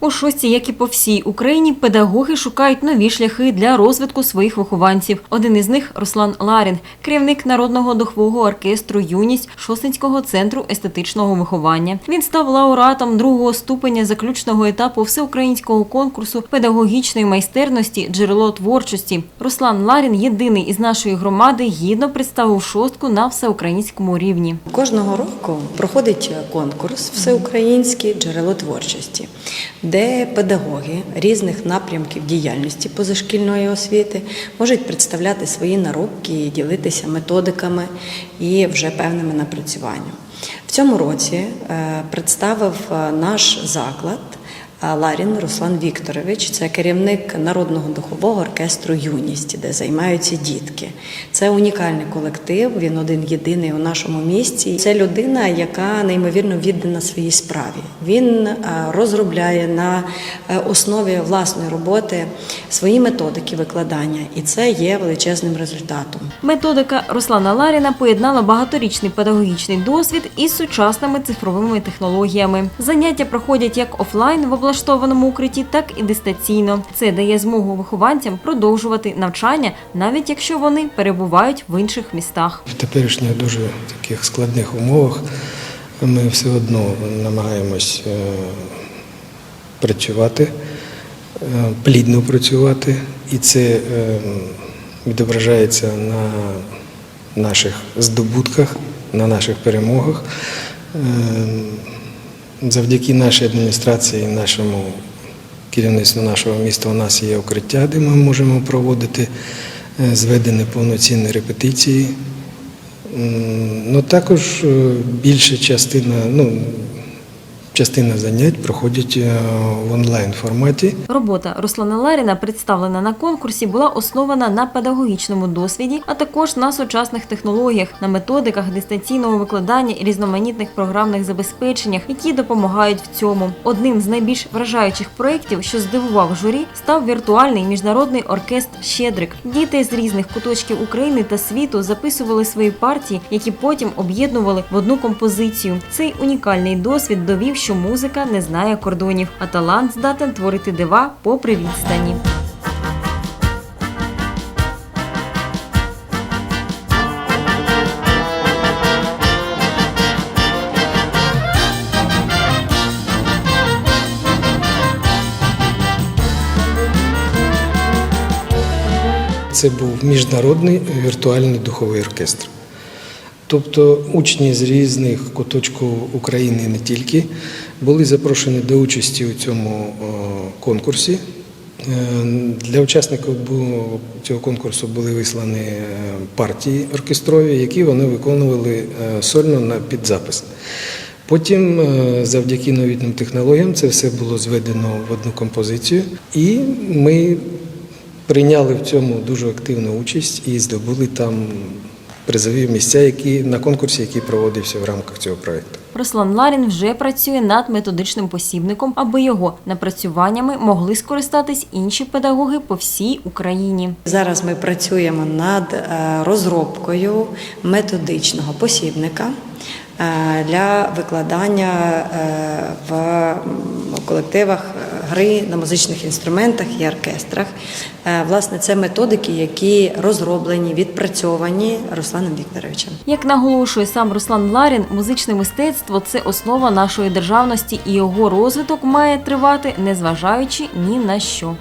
У шостій, як і по всій Україні, педагоги шукають нові шляхи для розвитку своїх вихованців. Один із них Руслан Ларін, керівник народного духового оркестру Юність Шосинського центру естетичного виховання. Він став лауреатом другого ступеня заключного етапу всеукраїнського конкурсу педагогічної майстерності Джерело творчості. Руслан Ларін єдиний із нашої громади гідно представив шостку на всеукраїнському рівні. Кожного року проходить конкурс всеукраїнський джерело творчості, де педагоги різних напрямків діяльності позашкільної освіти можуть представляти свої наробки і ділитися методиками і вже певними напрацюваннями. В цьому році е, представив е, наш заклад. Ларін Руслан Вікторович, це керівник народного духового оркестру Юність, де займаються дітки. Це унікальний колектив. Він один єдиний у нашому місті. Це людина, яка неймовірно віддана своїй справі. Він е, розробляє на е, основі власної роботи свої методики викладання, і це є величезним результатом. Методика Руслана Ларіна поєднала багаторічний педагогічний досвід із сучасними цифровими технологіями. Заняття проходять як офлайн в облаштованому укритті, так і дистанційно. Це дає змогу вихованцям продовжувати навчання, навіть якщо вони перебувають в інших містах. В теперішніх дуже таких складних умовах ми все одно намагаємось е, працювати, е, плідно працювати, і це е, відображається на наших здобутках, на наших перемогах. Завдяки нашій адміністрації, нашому керівництву нашого міста у нас є укриття, де ми можемо проводити е, зведені повноцінні репетиції. Ну, також е, більша частина, ну, частина занять проходять е, в онлайн форматі. Робота Руслана Ларіна, представлена на конкурсі, була основана на педагогічному досвіді, а також на сучасних технологіях, на методиках дистанційного викладання і різноманітних програмних забезпеченнях, які допомагають в цьому. Одним з найбільш вражаючих проєктів, що здивував журі, став віртуальний міжнародний оркестр Щедрик. Діти з різних куточків України та світу записували свої партії, які потім об'єднували в одну композицію. Цей унікальний досвід довів, що музика не знає кордонів, а талант здатен творити дива попри відстані. Це був міжнародний віртуальний духовий оркестр. Тобто учні з різних куточків України не тільки були запрошені до участі у цьому конкурсі. Е, Для учасників цього конкурсу були вислані е, партії оркестрові, які вони виконували е, сольно на підзапис. Потім, завдяки новітнім технологіям, це все було зведено в одну композицію, і ми прийняли в цьому дуже активну участь і здобули там призові місця, які на конкурсі, який проводився в рамках цього проєкту. Руслан Ларін вже працює над методичним посібником, аби його напрацюваннями могли скористатись інші педагоги по всій Україні. Зараз ми працюємо над е, розробкою методичного посібника е, для викладання е, в колективах гри на музичних інструментах і оркестрах. Е, Власне, це методики, які розроблені, відпрацьовані Русланом Вікторовичем. Як наголошує сам Руслан Ларін, музичне мистецтво це основа нашої державності, і його розвиток має тривати, незважаючи ні на що.